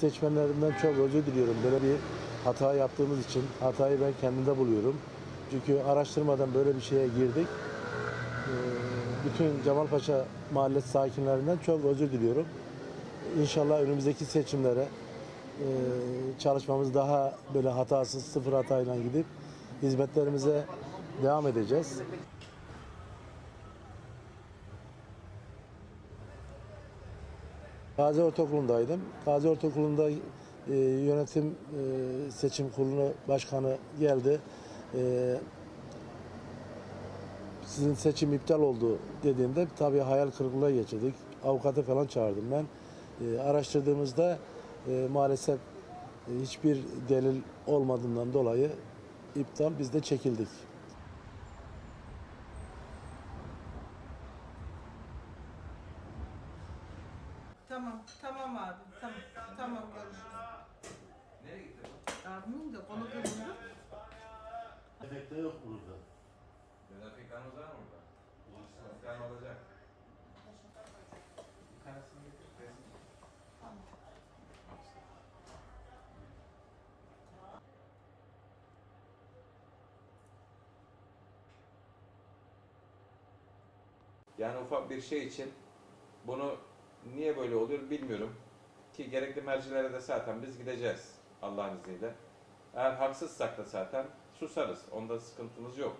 Seçmenlerimden çok özür diliyorum. Böyle bir hata yaptığımız için hatayı ben kendimde buluyorum. Çünkü araştırmadan böyle bir şeye girdik. Ee, Bütün Cemalpaşa Mahallesi sakinlerinden çok özür diliyorum. İnşallah önümüzdeki seçimlere e, çalışmamız daha böyle hatasız, sıfır hatayla gidip hizmetlerimize devam edeceğiz. Gazi Ortaokulu'ndaydım. Gazi Ortaokulu'nda e, yönetim e, seçim kurulu başkanı geldi. E, sizin seçim iptal oldu dediğinde tabii hayal kırıklığına geçirdik. Avukatı falan çağırdım ben. E, araştırdığımızda e, maalesef e, hiçbir delil olmadığından dolayı iptal biz de çekildik. Tamam, tamam abi. Tamam, tamam görüşürüz. Nereye gitti bu? Abimin de konu kırıldı. Efekte yok burada. Vedat var mı burada? Bir tane olacak. Bir tanesini getir. resim. Yani ufak bir şey için bunu niye böyle oluyor bilmiyorum. Ki gerekli mercilere de zaten biz gideceğiz Allah'ın izniyle. Eğer haksızsak da zaten susarız. Onda sıkıntımız yok.